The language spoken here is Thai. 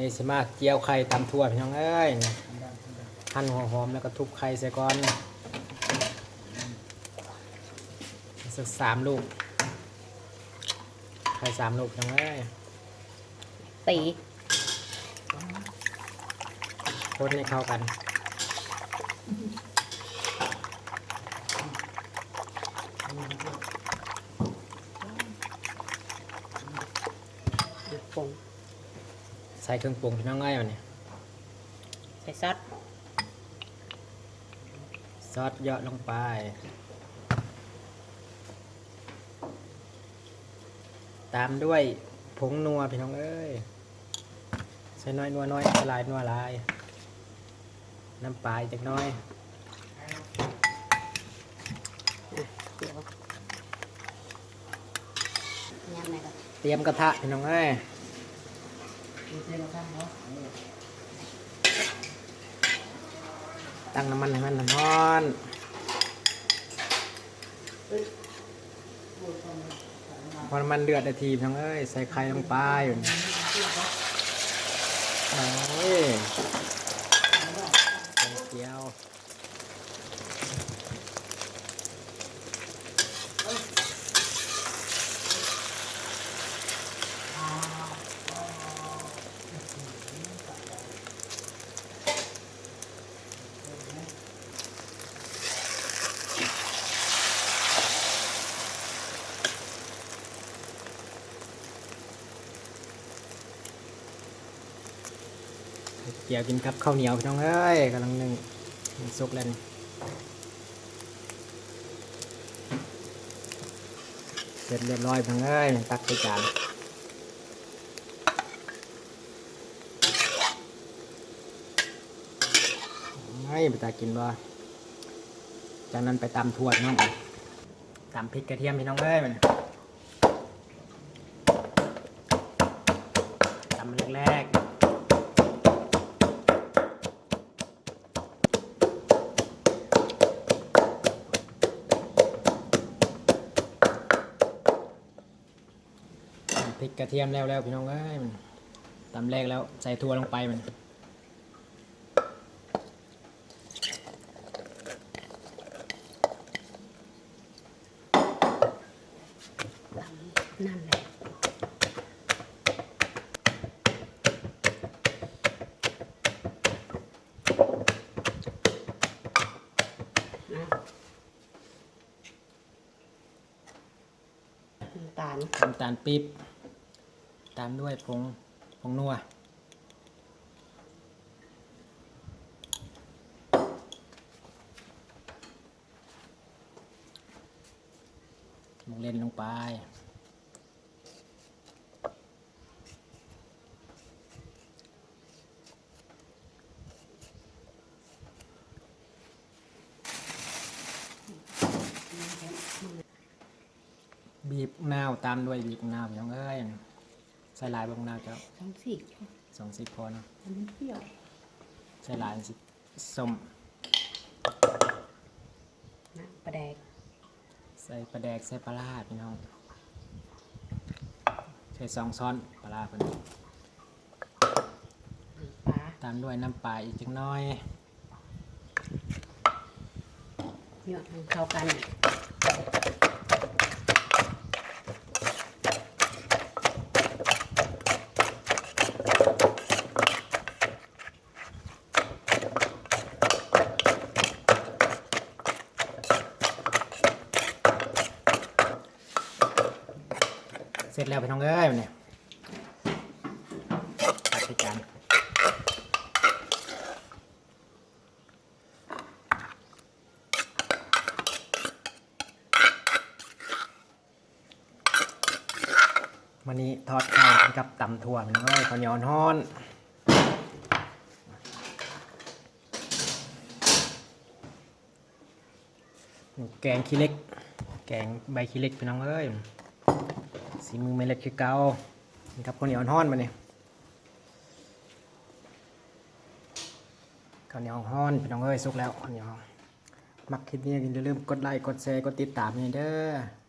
นี้สิมาเจียวไข่ตำทั่วพี่น้องเอ้ยหั่นหัวหอมแล้วก็ทุบไข่ใส่ก่อนสักสามลูกไข่สามลูกพี่น้องเอ้ยตีคนให้เข้ากันปรุง ใส่เครื่องปรุงพี่น้องเอ้ยวันนี้ใส่ซอสซอสเยอะลงไป ตามด้วยผงนัวพี่น้องเอ้ยใส่น้อยนัวน้อยละลายนัวลาย น้ำปลาอีกจักหน้อยเดี๋ยวย่างไหนก่อนเตรียมกระทะพี่น้องเอ้ย ตั้งน้ำมันให้มันร้อนพอมันเดือดอาทีพังเอ้ย ใส่ไข่ลงไปอยู่นี่โอ้ยไข่เจียว เกี่ยวกินกับข้าวเหนียวพี่น้องเอ้ยกำลังนึ่งสุกแล้วนี่เสร็จเรียบร้อยพี่น้องเอ้ยตักใส่จานให้ไปตากินบ่จากนั้นไปตำถั่วน้องตำพริกกระเทียมพี่น้องเอ้ยมันตำแรก พริกกระเทียมแล้วแล้วพี่น้องเอ้ยมันตำแรกแล้วใส่ถั่วลงไปมันนั่นแหละนะน้ำตาลน้ำตาลปี๊บ ตามด้วยผงผงนัว ลงเล่นลงไป บีบนาวตามด้วยบีบนาวพี่น้องเอ้ย ใส่หลายบางนาวเจ้าทั้งสี่สองสิบพอเนาะอันนี้เปรี้ยวใส่หลายสิส้มนะปลาแดกใส่ปลาแดกใส่ปลาร้าพี่น้องใส่สองช้อนปลาร้าเพิ่นปลาตามด้วยน้ำปลาอีกจักหน้อยเนื้อมันเข้ากัน ร็จแล้วพี่น้องเอ้ยเนี่ยตักใส่จานวันนี้ทอดไข่กับตำถั่วพี่น้องเอ้ยข้าวเหนียวฮ้อนแกงขี้เล็ก แกงใบขี้เล็กพี่น้องเอ้ย สีมือไม่เล็กคือเกานี่ครับข้าวเหนียวห้อนมาเนี่ยข้าวเหนียวห้อนพี่น้องเอ้ยสุกแล้วข้าวเหนียวมักคลิปนี้อย่าลืมกดไลค์กดแชร์กดติดตามนี่เด้อ